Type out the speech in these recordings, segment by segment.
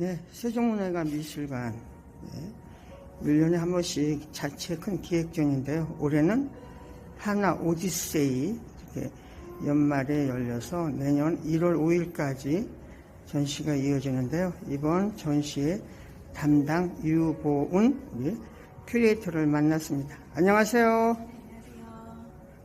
네, 세종문화관 미술관. 네, 1년에 한 번씩 자체 큰 기획 중인데요. 올해는 하나 오디세이 이렇게 연말에 열려서 내년 1월 5일까지 전시가 이어지는데요. 이번 전시의 담당 유보은 우리 큐레이터를 만났습니다. 안녕하세요.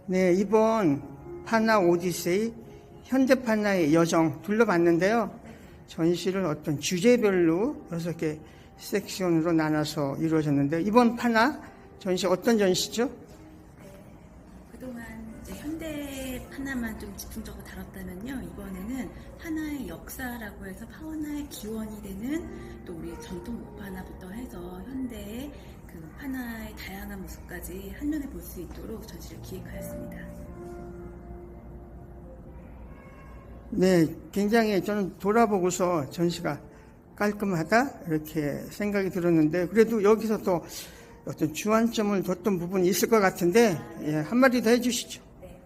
네, 이번 파나 오디세이 현대 파나의 여정 둘러봤는데요. 전시를 어떤 주제별로 여섯 개 섹션으로 나눠서 이루어졌는데 이번 파나 전시 어떤 전시죠? 그동안 이제 현대 파나만 좀 집중적으로 다뤘다면요. 이번에는 파나의 역사라고 해서 파나의 기원이 되는 또 우리 전통 목파나부터 해서 현대의 그 파나의 다양한 모습까지 한눈에 볼 수 있도록 전시를 기획하였습니다. 네, 굉장히 저는 돌아보고서 전시가 깔끔하다 이렇게 생각이 들었는데 그래도 여기서 또 어떤 주안점을 뒀던 부분이 있을 것 같은데 예, 한마디 더 해주시죠. 네.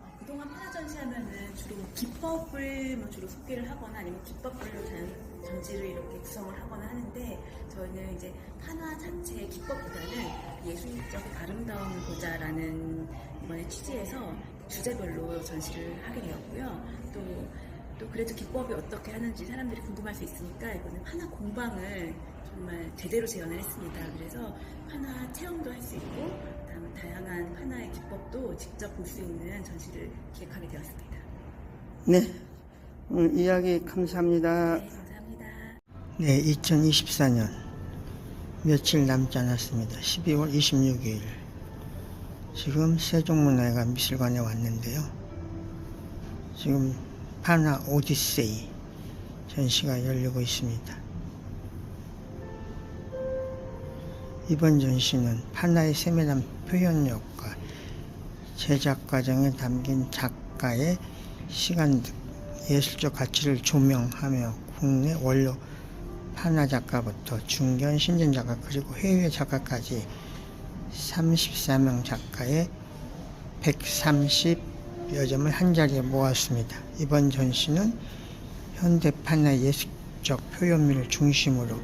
어, 그동안 파나 전시하면은 주로 기법을 뭐 주로 소개를 하거나 아니면 기법별로 전, 전지를 이렇게 구성을 하거나 하는데 저희는 이제 파나 자체의 기법보다는 예술적인 아름다움을 보자라는 이번에 취지에서 주제별로 전시를 하게 되었고요. 또, 또 그래도 기법이 어떻게 하는지 사람들이 궁금할 수 있으니까 이번에 파나 공방을 정말 제대로 재현을 했습니다. 그래서 파나 체험도 할 수 있고 다음 다양한 파나의 기법도 직접 볼 수 있는 전시를 기획하게 되었습니다. 네, 오늘 이야기 감사합니다. 네, 감사합니다. 네, 2024년 며칠 남지 않았습니다. 12월 26일. 지금 세종문화회관 미술관에 왔는데요. 지금 파나 오디세이 전시가 열리고 있습니다. 이번 전시는 파나의 세밀한 표현력과 제작 과정에 담긴 작가의 시간들, 예술적 가치를 조명하며 국내 원로 파나 작가부터 중견 신진 작가 그리고 해외 작가까지 34명 작가의 130여 점을 한자리에 모았습니다. 이번 전시는 현대 파나 예술적 표현미를 중심으로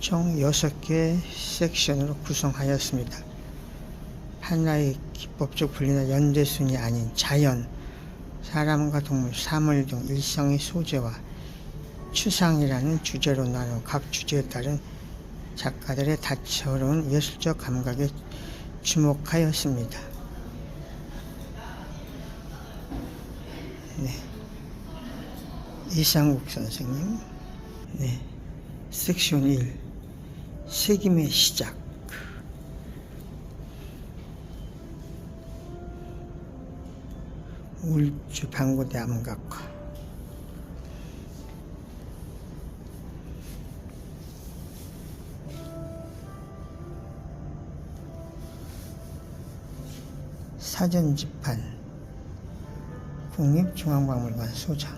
총 6개 섹션으로 구성하였습니다. 하나의 기법적 분리나 연대순이 아닌 자연, 사람과 동물, 사물 등 일상의 소재와 추상이라는 주제로 나눈 각 주제에 따른 작가들의 다채로운 예술적 감각에 주목하였습니다. 네. 이상국 선생님. 네. 섹션 1. 책임의 시작. 울주 방고대 암각화. 사전 집판 국립중앙박물관 소장.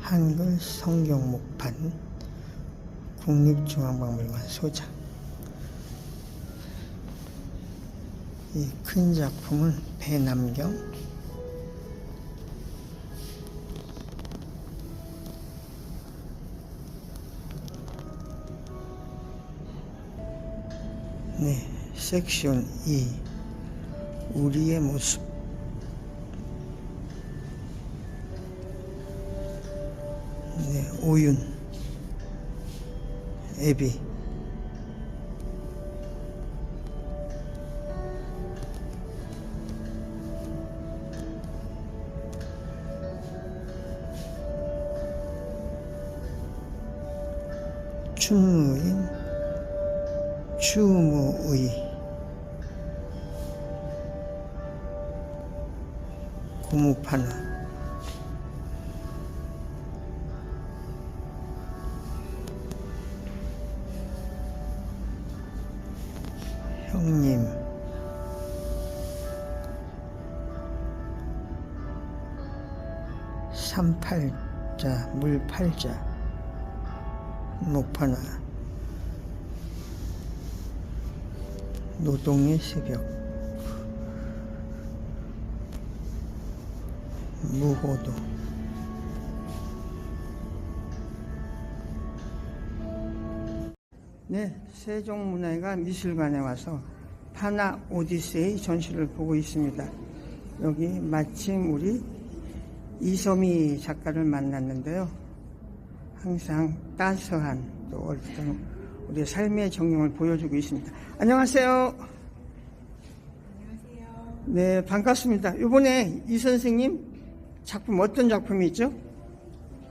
한글 성경 목판 국립중앙박물관 소장. 이 큰 작품은 배남경 네, 섹션 2 우리의 모습. 네, 오윤 애비. 춘무인 추무의 고무파나 형님 삼팔자 물팔자 목파나 노동의 새벽 무호도 네, 세종문화회관 미술관에 와서 파나 오디세이 전시를 보고 있습니다. 여기 마침 우리 이소미 작가를 만났는데요. 항상 따스한 또 어떤 우리의 삶의 정령을 보여주고 있습니다. 안녕하세요. 안녕하세요. 네, 반갑습니다. 이번에 이 선생님 작품 어떤 작품이죠?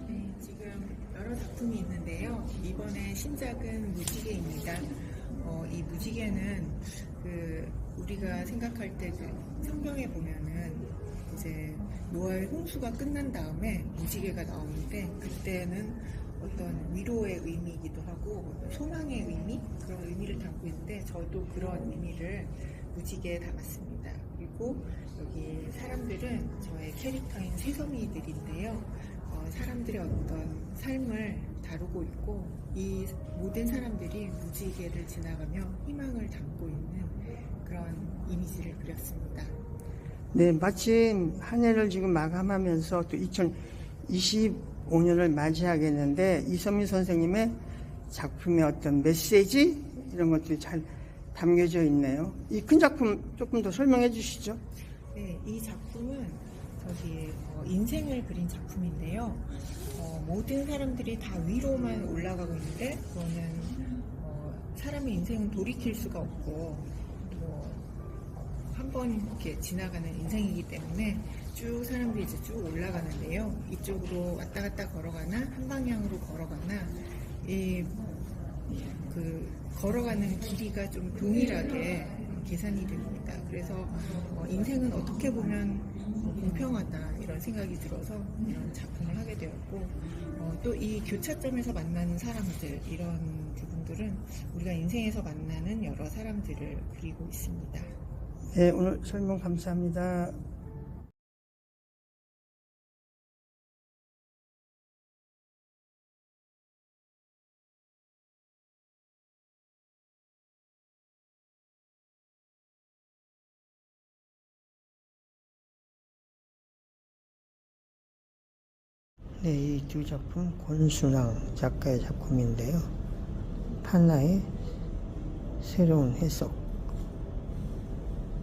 네, 지금 여러 작품이 있는데요. 이번에 신작은 무지개입니다. 어, 이 무지개는 그 우리가 생각할 때 그 성경에 보면은 이제 노아의 홍수가 끝난 다음에 무지개가 나오는데 그때는 어떤 위로의 의미이기도 하고 소망의 의미 그런 의미를 담고 있는데 저도 그런 의미를 무지개에 담았습니다. 그리고 여기 사람들은 저의 캐릭터인 새소미들인데요. 어, 사람들의 어떤 삶을 다루고 있고 이 모든 사람들이 무지개를 지나가며 희망을 담고 있는 그런 이미지를 그렸습니다. 네, 마침 한 해를 지금 마감하면서 또 2025년을 맞이하겠는데 이선미 선생님의 작품의 어떤 메시지 이런 것들이 잘 담겨져 있네요. 이 큰 작품 조금 더 설명해 주시죠. 네, 이 작품은 저기 어, 인생을 그린 작품인데요. 어, 모든 사람들이 다 위로만 올라가고 있는데 그거는 어, 사람의 인생은 돌이킬 수가 없고 한 번 이렇게 지나가는 인생이기 때문에 쭉 사람들이 이제 쭉 올라가는데요. 이쪽으로 왔다 갔다 걸어가나 한 방향으로 걸어가나 이 그 걸어가는 길이가 좀 동일하게 계산이 됩니다. 그래서 어, 인생은 어떻게 보면 공평하다 이런 생각이 들어서 이런 작품을 하게 되었고 또이 교차점에서 만나는 사람들 이런 부분들은 우리가 인생에서 만나는 여러 사람들을 그리고 있습니다. 네, 오늘 설명 감사합니다. 네, 이두 작품 권순왕 작가의 작품인데요. 하나의 새로운 해석,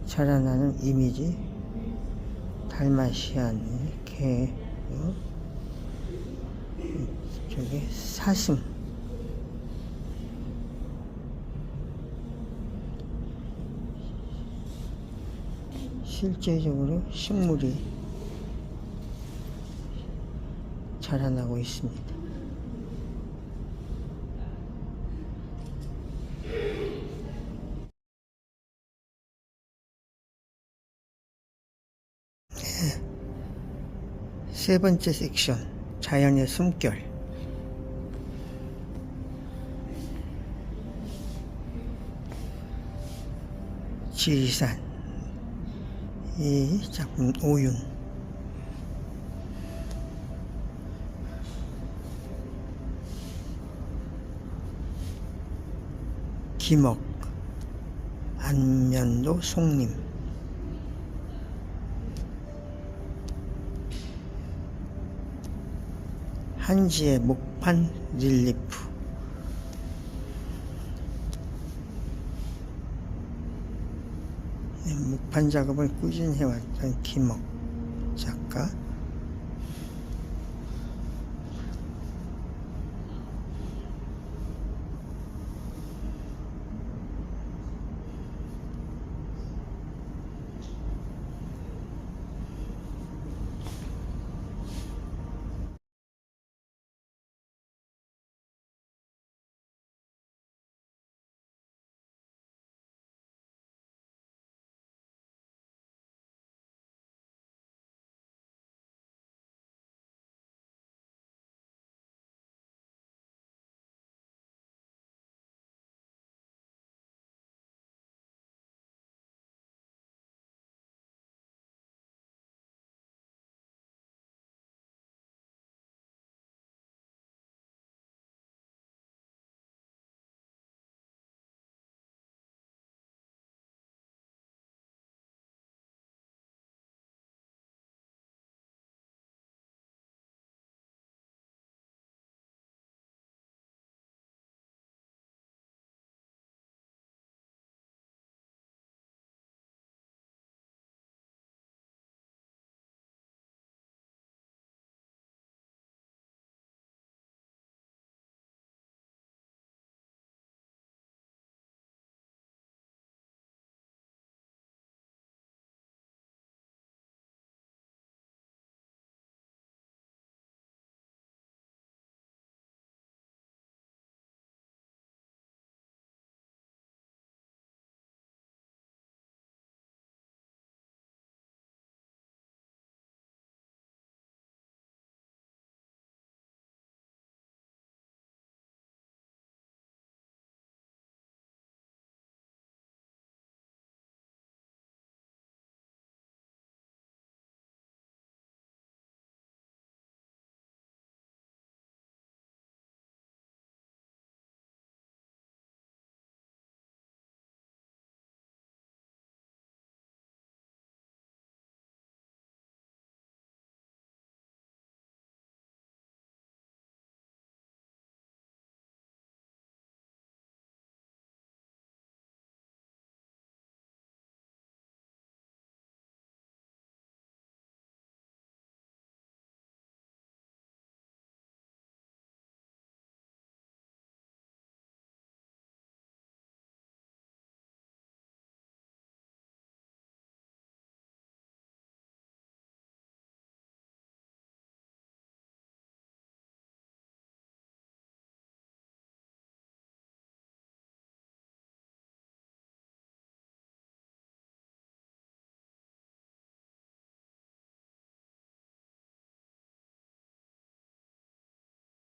자라나는 이미지, 달마시안 개, 어? 저게 사슴. 실제적으로 식물이 자라나고 있습니다. 세 번째 섹션 자연의 숨결. 지리산. 이 작품 오윤. 김옥 안면도 송림 한지의 목판 릴리프. 네, 목판 작업을 꾸준히 해왔던 김옥 작가